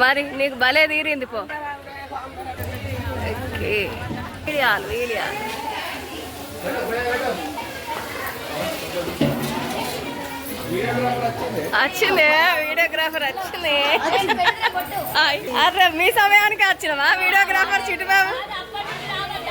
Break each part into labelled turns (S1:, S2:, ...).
S1: మరి నీకు భలే తీరింది పో. ఓకే. వీడియాలు వీడియాలు వచ్చింది వీడియోగ్రాఫర్ వచ్చింది. అర్రే మీ సమయానికి వచ్చినవా వీడియోగ్రాఫర్ చిట్టుబాబు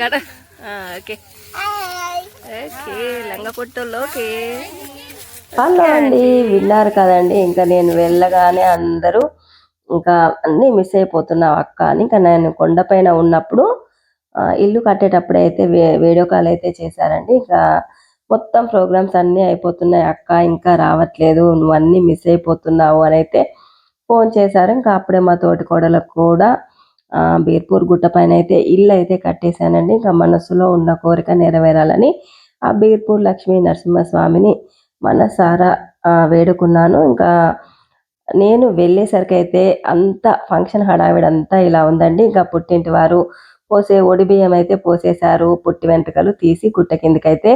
S1: గడ ఓకే. ఓకే లంగ పొట్టోళ్ళకి
S2: హలో అండి విన్నారు కదండి ఇంకా నేను వెళ్ళగానే అందరూ ఇంకా అన్ని మిస్ అయిపోతున్నావు అక్క అని. ఇంకా నేను కొండపైన ఉన్నప్పుడు ఇల్లు కట్టేటప్పుడు అయితే వీడియో కాల్ అయితే చేశారండి. ఇంకా మొత్తం ప్రోగ్రామ్స్ అన్నీ అయిపోతున్నాయి. అక్క ఇంకా రావట్లేదు. నువ్వు అన్ని మిస్ అయిపోతున్నావు అని అయితే ఫోన్ చేశారు. ఇంకా అప్పుడే మా తోటి కోడలకు కూడా బీర్పూర్ గుట్ట పైన అయితే ఇల్లు అయితే కట్టేశానండి. ఇంకా మనసులో ఉన్న కోరిక నెరవేరాలని ఆ బీర్పూర్ లక్ష్మీ నరసింహస్వామిని మనసారా వేడుకున్నాను. ఇంకా నేను వెళ్ళేసరికి అయితే అంత ఫంక్షన్ హడావిడంతా ఇలా ఉందండి. ఇంకా పుట్టింటి వారు పోసే ఒడి బియ్యం అయితే పోసేశారు. పుట్టి వెంట్రుకలు తీసి గుట్ట కిందకైతే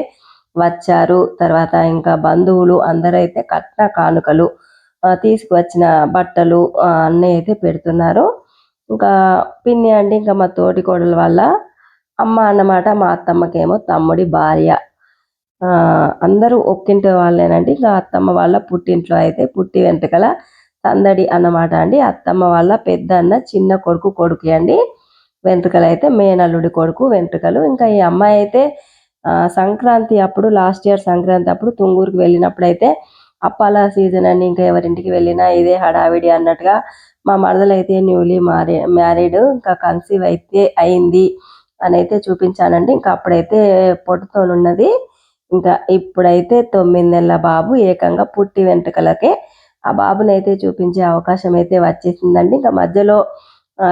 S2: వచ్చారు. తర్వాత ఇంకా బంధువులు అందరూ అయితే కట్న కానుకలు తీసుకువచ్చిన బట్టలు అన్నీ అయితే పెడుతున్నారు. ఇంకా పిన్ని అండి ఇంకా మా తోటి కోడల వల్ల అమ్మ అన్నమాట. మా అత్తమ్మకేమో తమ్ముడి భార్య. అందరూ ఒక్కింటి వాళ్ళేనండి. ఇంకా అత్తమ్మ వాళ్ళ పుట్టింట్లో అయితే పుట్టి వెంట్రుకల సందడి అన్నమాట అండి. అత్తమ్మ వాళ్ళ పెద్ద అన్న చిన్న కొడుకు కొడుకు అండి. వెంట్రుకలు అయితే మేనల్లుడి కొడుకు వెంట్రుకలు. ఇంకా ఈ అమ్మాయి అయితే సంక్రాంతి అప్పుడు లాస్ట్ ఇయర్ సంక్రాంతి అప్పుడు తుంగూరుకి వెళ్ళినప్పుడు అయితే అప్పాల సీజన్ అని ఇంకా ఎవరింటికి వెళ్ళినా ఇదే హడావిడి అన్నట్టుగా మా మరదలైతే న్యూలీ మ్యారీ మ్యారీడ్ ఇంకా కన్సీవ్ అయితే అయింది అని అయితే చూపించానండి. ఇంకా అప్పుడైతే పొట్టుతోనున్నది. ఇంకా ఇప్పుడైతే తొమ్మిది నెలల బాబు ఏకంగా పుట్టి వెంట్రుకలకే ఆ బాబుని అయితే చూపించే అవకాశం అయితే వచ్చేసిందండి. ఇంకా మధ్యలో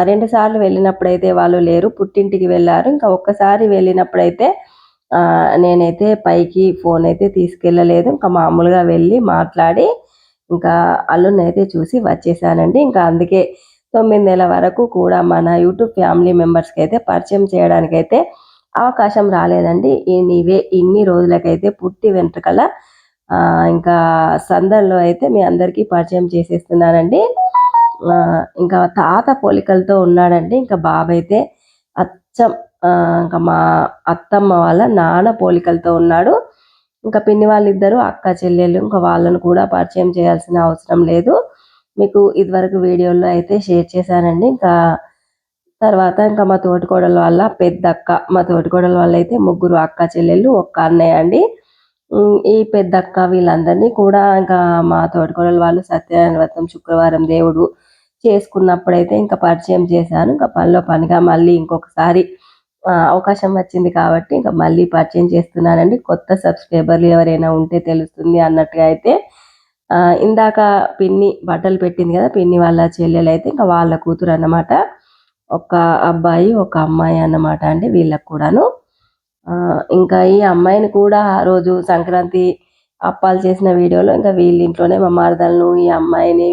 S2: రెండు సార్లు వెళ్ళినప్పుడైతే వాళ్ళు లేరు పుట్టింటికి వెళ్ళారు. ఇంకా ఒక్కసారి వెళ్ళినప్పుడైతే నేనైతే పైకి ఫోన్ అయితే తీసుకెళ్ళలేదు. ఇంకా మామూలుగా వెళ్ళి మాట్లాడి ఇంకా అల్లుని అయితే చూసి వచ్చేసానండి. ఇంకా అందుకే తొమ్మిది నెలల వరకు కూడా మన యూట్యూబ్ ఫ్యామిలీ మెంబర్స్కి అయితే పరిచయం చేయడానికైతే అవకాశం రాలేదండి. ఇవే ఇన్ని రోజులకైతే పుట్టి వెంట్రుకల ఇంకా సందర్లో అయితే మీ అందరికీ పరిచయం చేసేస్తున్నానండి. ఇంకా తాత పోలికలతో ఉన్నాడండి. ఇంకా బాబు అయితే అచ్చం ఇంకా మా అత్తమ్మ వాళ్ళ నాన్న పోలికలతో ఉన్నాడు. ఇంకా పిన్ని వాళ్ళిద్దరూ అక్క చెల్లెలు ఇంకా వాళ్ళను కూడా పరిచయం చేయాల్సిన అవసరం లేదు. మీకు ఇదివరకు వీడియోలో అయితే షేర్ చేశానండి. ఇంకా తర్వాత ఇంకా మా తోటికోడల వాళ్ళ పెద్ద అక్క మా తోటికోడల వల్ల అయితే ముగ్గురు అక్క చెల్లెళ్ళు ఒక్క అన్నయ్య అండి. ఈ పెద్ద అక్క వీళ్ళందరినీ కూడా ఇంకా మా తోటికోడల వాళ్ళు సత్యనారాయణ వ్రతం శుక్రవారం దేవుడు చేసుకున్నప్పుడైతే ఇంకా పరిచయం చేశాను. ఇంకా పనిలో పనిగా మళ్ళీ ఇంకొకసారి అవకాశం వచ్చింది కాబట్టి ఇంకా మళ్ళీ పరిచయం చేస్తున్నానండి. కొత్త సబ్స్క్రైబర్లు ఎవరైనా ఉంటే తెలుస్తుంది అన్నట్టుగా అయితే ఇందాక పిన్ని బట్టలు పెట్టింది కదా పిన్ని వాళ్ళ చెల్లెలు అయితే ఇంకా వాళ్ళ కూతురు అన్నమాట. ఒక అబ్బాయి ఒక అమ్మాయి అన్నమాట అండి వీళ్ళకు కూడాను. ఇంకా ఈ అమ్మాయిని కూడా ఆ రోజు సంక్రాంతి అప్పాలు చేసిన వీడియోలో ఇంకా వీళ్ళ ఇంట్లోనే మా మరదలను ఈ అమ్మాయిని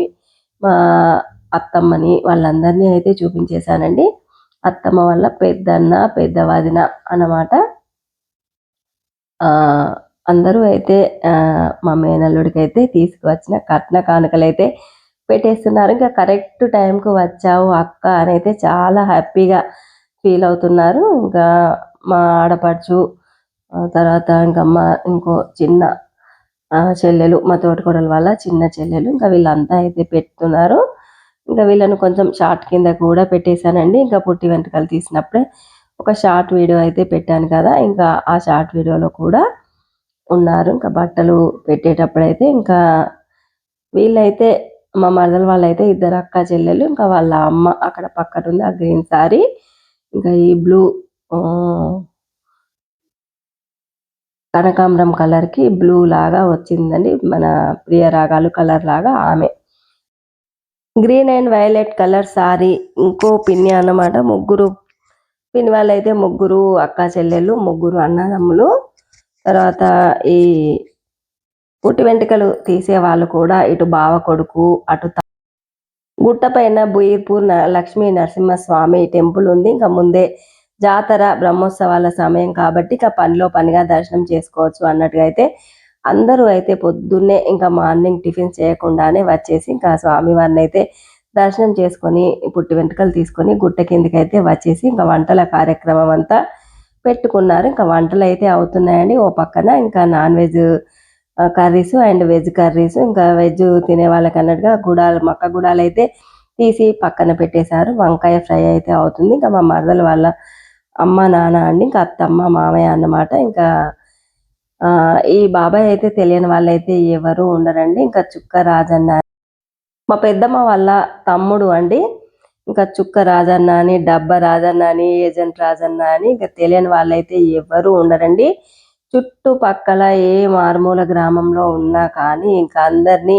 S2: మా అత్తమ్మని వాళ్ళందరినీ అయితే చూపించేశానండి. అత్తమ్మ వల్ల పెద్దన్న పెద్ద వదిన అన్నమాట అందరూ అయితే మా మేనల్లుడికి అయితే తీసుకువచ్చిన కట్న కానుకలు అయితే పెట్టేస్తున్నారు. ఇంకా కరెక్ట్ టైంకు వచ్చావు అక్క అని అయితే చాలా హ్యాపీగా ఫీల్ అవుతున్నారు. ఇంకా మా ఆడపడుచు తర్వాత ఇంకా మా ఇంకో చిన్న చెల్లెలు మా తోటకూడల వాళ్ళ చిన్న చెల్లెలు ఇంకా వీళ్ళంతా అయితే పెడుతున్నారు ఇంకా వీళ్ళను కొంచెం షార్ట్ కింద కూడా పెట్టేశానండి. ఇంకా పుట్టి వెంట్రుకలు తీసినప్పుడే ఒక షార్ట్ వీడియో అయితే పెట్టాను కదా. ఇంకా ఆ షార్ట్ వీడియోలో కూడా ఉన్నారు. ఇంకా బట్టలు పెట్టేటప్పుడు అయితే ఇంకా వీళ్ళైతే మా మరదల వాళ్ళైతే ఇద్దరు అక్క చెల్లెలు ఇంకా వాళ్ళ అమ్మ అక్కడ పక్కన ఉంది ఆ గ్రీన్ సారీ. ఇంకా ఈ బ్లూ కనకాంబరం కలర్కి బ్లూ లాగా వచ్చిందండి. మన ప్రియ రాగాలు కలర్ లాగా ఆమె green and violet colour sorry ఇంకో పిన్ని అన్నమాట ముగ్గురు పిన్ని వాళ్ళైతే ముగ్గురు అక్క చెల్లెలు ముగ్గురు అన్నదమ్ములు. తర్వాత ఈ పుట్టి వెంట్రుకలు తీసే వాళ్ళు కూడా ఇటు బావ కొడుకు అటు గుట్ట పైన బుయిర్పూర్ న- లక్ష్మీ నరసింహస్వామి టెంపుల్ ఉంది. ఇంకా ముందే జాతర బ్రహ్మోత్సవాల సమయం కాబట్టి ఇక పనిలో పనిగా దర్శనం చేసుకోవచ్చు అన్నట్టుగా అయితే అందరూ అయితే పొద్దున్నే ఇంకా మార్నింగ్ టిఫిన్ చేయకుండానే వచ్చేసి ఇంకా స్వామివారిని అయితే దర్శనం చేసుకొని పుట్టి వెంట్రుకలు తీసుకొని గుట్ట కిందకి అయితే వచ్చేసి ఇంకా వంటల కార్యక్రమం అంతా పెట్టుకున్నారు. ఇంకా వంటలు అయితే అవుతున్నాయండి. ఓ పక్కన ఇంకా non veg curries and veg curries. ఇంకా వెజ్ తినే వాళ్ళకి అన్నట్టుగా గుడాలు మక్క గుడాలు అయితే తీసి పక్కన పెట్టేశారు. వంకాయ ఫ్రై అయితే అవుతుంది. ఇంకా మా మరదల వాళ్ళ అమ్మ నాన్న అండి. ఇంకా అత్తమ్మ మామయ్య అన్నమాట. ఇంకా ఈ బాబాయ్ అయితే తెలియని వాళ్ళైతే ఎవరు ఉండరండి. ఇంకా చుక్క రాజన్న మా పెద్దమ్మ వాళ్ళ తమ్ముడు అండి. ఇంకా చుక్క రాజన్న అని డబ్బ రాజన్న అని ఏజెంట్ రాజన్న అని ఇంకా తెలియని వాళ్ళైతే ఎవరు ఉండరండి. చుట్టుపక్కల ఏ మారుమూల గ్రామంలో ఉన్నా కానీ ఇంకా అందరినీ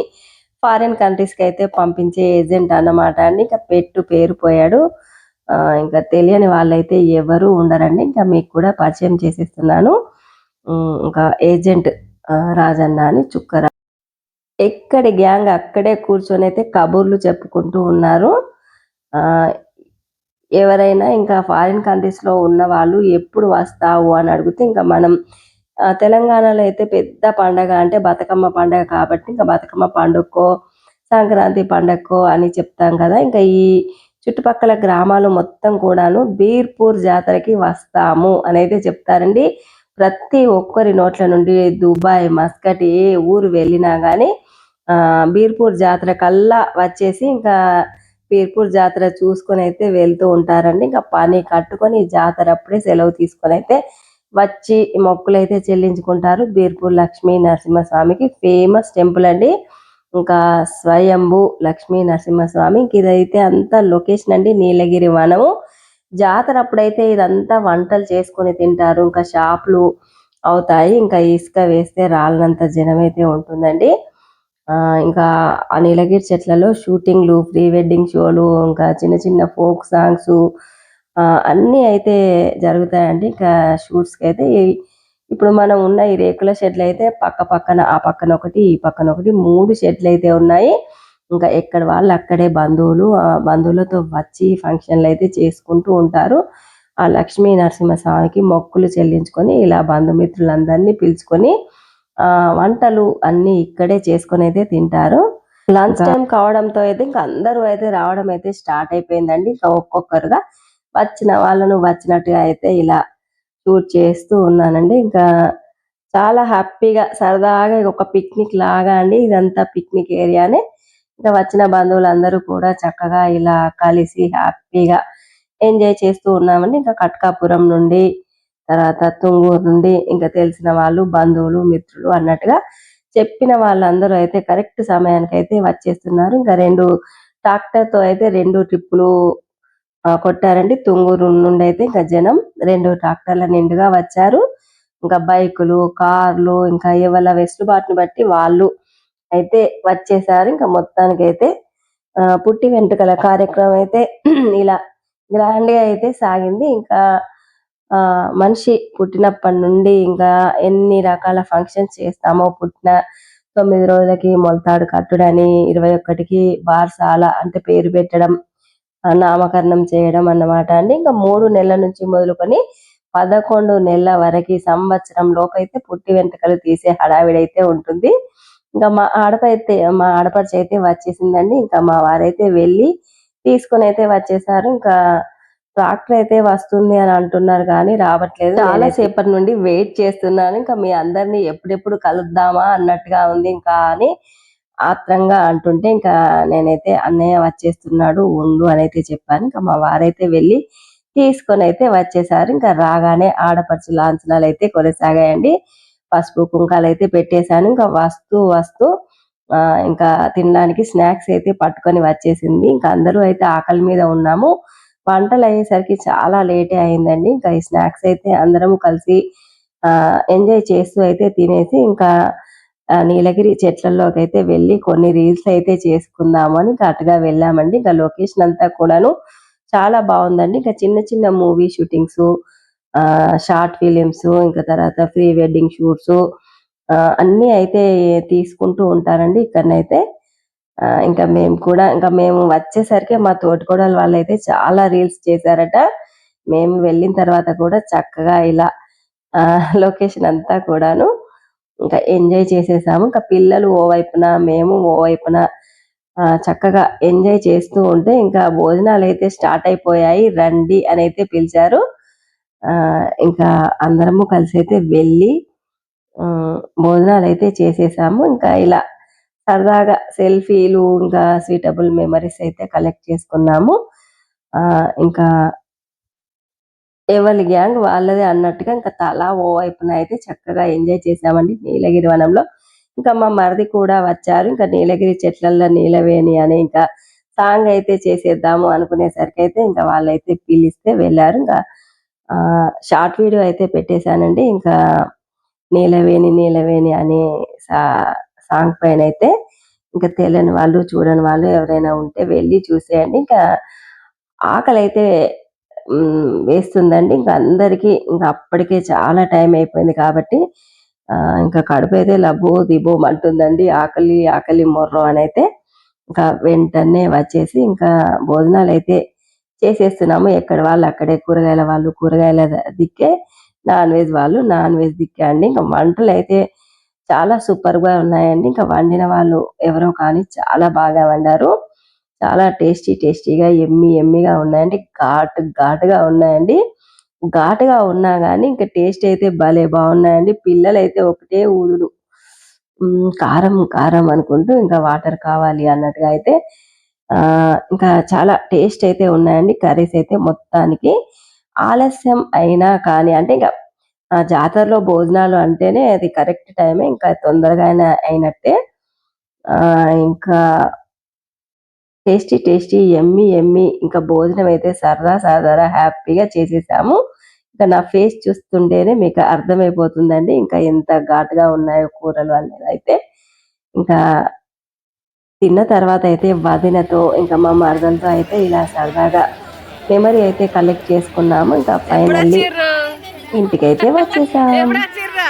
S2: ఫారిన్ కంట్రీస్కి అయితే పంపించే ఏజెంట్ అన్నమాట అండి. ఇంకా పెట్టు పేరు పోయాడు. ఇంకా తెలియని వాళ్ళైతే ఎవరు ఉండరండి. ఇంకా మీకు కూడా పరిచయం చేసేస్తున్నాను. ఇంకా ఏజెంట్ రాజన్న అని చుక్కరా. ఎక్కడి గ్యాంగ్ అక్కడే కూర్చొని అయితే కబుర్లు చెప్పుకుంటూ ఉన్నారు. ఎవరైనా ఇంకా ఫారిన్ కంట్రీస్లో ఉన్న వాళ్ళు ఎప్పుడు వస్తావు అని అడిగితే ఇంకా మనం తెలంగాణలో అయితే పెద్ద పండగ అంటే బతుకమ్మ పండగ కాబట్టి ఇంకా బతుకమ్మ పండుగకో సంక్రాంతి పండగకో అని చెప్తాం కదా. ఇంకా ఈ చుట్టుపక్కల గ్రామాలు మొత్తం కూడాను బీర్పూర్ జాతరకి వస్తాము అనేది చెప్తారండి. ప్రతి ఒక్కరి నోట్ల నుండి దుబాయ్ మస్కట్ ఏ ఊరు వెళ్ళినా కానీ బీర్పూర్ జాతర కల్లా వచ్చేసి ఇంకా బీర్పూర్ జాతర చూసుకొని అయితే వెళ్తూ ఉంటారండి. ఇంకా పని కట్టుకొని జాతర అప్పుడే సెలవు తీసుకొని అయితే వచ్చి మొక్కులు అయితే చెల్లించుకుంటారు. బీర్పూర్ లక్ష్మీ నరసింహస్వామికి ఫేమస్ టెంపుల్ అండి. ఇంకా స్వయంభు లక్ష్మీ నరసింహస్వామి. ఇంక ఇదైతే అంతా లొకేషన్ అండి. నీలగిరి వనము. జాతర అప్పుడైతే ఇదంతా వంటలు చేసుకొని తింటారు. ఇంకా షాపులు అవుతాయి. ఇంకా ఇసుక వేస్తే రాళ్ళనంత జనం అయితే ఉంటుందండి ఇంకా ఆ నీలగిరి చెట్లలో షూటింగ్లు ప్రీ వెడ్డింగ్ షోలు ఇంకా చిన్న చిన్న ఫోక్ సాంగ్స్ ఆ అన్ని అయితే జరుగుతాయండి. ఇంకా షూట్స్కి అయితే ఇప్పుడు మనం ఉన్న ఈ రేకుల షెడ్లు అయితే పక్క పక్కన ఆ పక్కన ఒకటి ఈ పక్కన ఒకటి మూడు షెడ్లు అయితే ఉన్నాయి. ఇంకా ఎక్కడ వాళ్ళు అక్కడే బంధువులు ఆ బంధువులతో వచ్చి ఫంక్షన్లు అయితే చేసుకుంటూ ఉంటారు. ఆ లక్ష్మీ నరసింహస్వామికి మొక్కులు చెల్లించుకొని ఇలా బంధుమిత్రులందరినీ పిలుచుకొని ఆ వంటలు అన్ని ఇక్కడే చేసుకొని అయితే తింటారు. లంచ్ టైం కావడంతో అయితే ఇంకా అందరూ అయితే రావడం అయితే స్టార్ట్ అయిపోయిందండి. ఇంకా ఒక్కొక్కరుగా వచ్చిన వాళ్ళను వచ్చినట్టుగా అయితే ఇలా షూట్ చేస్తూ ఉన్నానండి. ఇంకా చాలా హ్యాపీగా సరదాగా ఒక పిక్నిక్ లాగా అండి. ఇదంతా పిక్నిక్ ఏరియానే. ఇంకా వచ్చిన బంధువులందరూ కూడా చక్కగా ఇలా కలిసి హ్యాపీగా ఎంజాయ్ చేస్తూ ఉన్నామండి. ఇంకా కట్కాపురం నుండి తర్వాత తుంగూరు నుండి ఇంకా తెలిసిన వాళ్ళు బంధువులు మిత్రులు అన్నట్టుగా చెప్పిన వాళ్ళందరూ అయితే కరెక్ట్ సమయానికి అయితే వచ్చేస్తున్నారు. ఇంకా రెండు ట్రాక్టర్తో అయితే రెండు ట్రిప్పులు కొట్టారండి. తుంగూరు నుండి అయితే ఇంకా జనం రెండు ట్రాక్టర్ల నిండుగా వచ్చారు. ఇంకా బైకులు కార్లు ఇంకా ఎవరి వెసులుబాటును బట్టి వాళ్ళు అయితే వచ్చేసారు. ఇంకా మొత్తానికి అయితే ఆ, పుట్టి వెంట్రుకల కార్యక్రమం అయితే ఇలా గ్రాండ్గా అయితే సాగింది. ఇంకా ఆ మనిషి పుట్టినప్పటి నుండి ఇంకా ఎన్ని రకాల ఫంక్షన్స్ చేస్తామో పుట్టిన తొమ్మిది రోజులకి మొలతాడు కట్టుడని ఇరవై ఒక్కటికి బార్సాల అంటే పేరు పెట్టడం నామకరణం చేయడం అన్నమాట అండి. ఇంకా మూడు నెలల నుంచి మొదలుకొని పదకొండు నెలల వరకు సంవత్సరం లోపు అయితే పుట్టి వెంట్రుకలు తీసే హడావిడి అయితే ఉంటుంది. ఇంకా మా ఆడపైతే మా ఆడపడుచు అయితే వచ్చేసిందండి. ఇంకా మా వారైతే వెళ్ళి తీసుకొని అయితే వచ్చేసారు. ఇంకా ట్రాక్టర్ అయితే వస్తుంది అని అంటున్నారు కానీ రావట్లేదు. చాలా సేపటి నుండి వెయిట్ చేస్తున్నాను. ఇంకా మీ అందరినీ ఎప్పుడెప్పుడు కలుద్దామా అన్నట్టుగా ఉంది. ఇంకా అని ఆత్రంగా అంటుంటే ఇంకా నేనైతే అన్నయ్య వచ్చేస్తున్నాడు ఉండు అని అయితే చెప్పాను. ఇంకా మా వారైతే వెళ్ళి తీసుకొని అయితే వచ్చేసారు. ఇంకా రాగానే ఆడపడుచు లాంఛనాలు అయితే కొనసాగాయండి. పసుపు కుంకాలు అయితే పెట్టేశాను. ఇంకా వస్తూ వస్తూ ఆ, ఇంకా తినడానికి స్నాక్స్ అయితే పట్టుకొని వచ్చేసింది. ఇంకా అందరూ అయితే ఆకలి మీద ఉన్నాము. వంటలు అయ్యేసరికి చాలా లేటే అయిందండి. ఇంకా ఈ స్నాక్స్ అయితే అందరం కలిసి ఆ ఎంజాయ్ చేస్తూ అయితే తినేసి ఇంకా నీలగిరి చెట్లలోకి అయితే వెళ్ళి కొన్ని రీల్స్ అయితే చేసుకుందాము అని ఇంకా అటుగా వెళ్ళామండి. ఇంకా లొకేషన్ అంతా కూడాను చాలా బాగుందండి. ఇంకా చిన్న చిన్న మూవీ షూటింగ్స్ షార్ట్ ఫిలిమ్స్ ఇంకా తర్వాత ప్రీ వెడ్డింగ్ షూట్స్ అన్ని అయితే తీసుకుంటూ ఉంటారండి ఇక్కడనైతే. ఇంకా మేము కూడా ఇంకా మేము వచ్చేసరికి మా తోటికోడలు వాళ్ళు అయితే చాలా రీల్స్ చేశారట. మేము వెళ్ళిన తర్వాత కూడా చక్కగా ఇలా ఆ లొకేషన్ అంతా కూడాను ఇంకా ఎంజాయ్ చేసేసాము. ఇంకా పిల్లలు ఓ వైపున మేము ఓ వైపున చక్కగా ఎంజాయ్ చేస్తూ ఉంటే ఇంకా భోజనాలు అయితే స్టార్ట్ అయిపోయాయి. రండి అని అయితే పిలిచారు. ఇంకా అందరము కలిసి అయితే వెళ్ళి భోజనాలు అయితే చేసేసాము. ఇంకా ఇలా సరదాగా సెల్ఫీలు ఇంకా స్వీటబుల్ మెమరీస్ అయితే కలెక్ట్ చేసుకున్నాము. ఆ ఇంకా ఎవరి గ్యాంగ్ వాళ్ళదే అన్నట్టుగా ఇంకా తలా ఓ వైపున అయితే చక్కగా ఎంజాయ్ చేసామండి నీలగిరి వనంలో. ఇంకా మా మరిది కూడా వచ్చారు. ఇంకా నీలగిరి చెట్లల్లో నీలవేణి అని ఇంకా సాంగ్ అయితే చేసేద్దాము అనుకునేసరికి అయితే ఇంకా వాళ్ళైతే పిలిస్తే వెళ్ళారు. ఇంకా షార్ట్ వీడియో అయితే పెట్టేశానండి. ఇంకా నీలవేణి నీలవేణి అనే సా- సాంగ్ పైన అయితే ఇంకా తెలియని వాళ్ళు చూడని వాళ్ళు ఎవరైనా ఉంటే వెళ్ళి చూసేయండి. ఇంకా ఆకలి అయితే వేస్తుందండి. ఇంకా అందరికి ఇంకా అప్పటికే చాలా టైం అయిపోయింది కాబట్టి ఆ, ఇంకా కడుపు అయితే లబ్బో దిబో అంటుందండి ఆకలి ఆకలి మొర్రో అని అయితే ఇంకా వెంటనే వచ్చేసి ఇంకా భోజనాలు అయితే చేసేస్తున్నాము. ఎక్కడ వాళ్ళు అక్కడే కూరగాయల వాళ్ళు కూరగాయల దిక్కే నాన్ వెజ్ వాళ్ళు నాన్ వెజ్ దిక్కే అండి. ఇంకా వంటలు అయితే చాలా సూపర్గా ఉన్నాయండి. ఇంకా వండిన వాళ్ళు ఎవరో కానీ చాలా బాగా వండారు. చాలా టేస్టీ టేస్టీగా ఎమ్మి ఎమ్మిగా ఉన్నాయండి. ఘాటు ఘాటుగా ఉన్నాయండి. ఘాటుగా ఉన్నా కానీ ఇంకా టేస్ట్ అయితే భలే బాగున్నాయండి. పిల్లలు అయితే ఒకటే ఊదుడు కారం కారం అనుకుంటూ ఇంకా వాటర్ కావాలి అన్నట్టుగా అయితే ఇంకా చాలా టేస్ట్ అయితే ఉన్నాయండి. కర్రీస్ అయితే మొత్తానికి ఆలస్యం అయినా కానీ అంటే ఇంకా ఆ జాతరలో భోజనాలు అంటేనే అది కరెక్ట్ టైమే ఇంకా తొందరగా అయినా అయినట్టే. ఆ ఇంకా టేస్టీ టేస్టీ ఎమ్మి ఎమ్మి ఇంకా భోజనం అయితే సరదా సరదా హ్యాపీగా చేసేసాము. ఇంకా నా ఫేస్ చూస్తుంటేనే మీకు అర్థమైపోతుందండి. ఇంకా ఎంత ఘాటుగా ఉన్నాయో కూరలు అనేది అయితే. ఇంకా తిన్న తర్వాత అయితే వదినతో ఇంకా మా మరదలతో అయితే ఇలా సరదాగా మెమరీ అయితే కలెక్ట్ చేసుకున్నాము. ఇంకా ఫైనల్లీ ఇంటికైతే వచ్చేసాం
S1: ఎప్పుడు వచ్చిర్రా?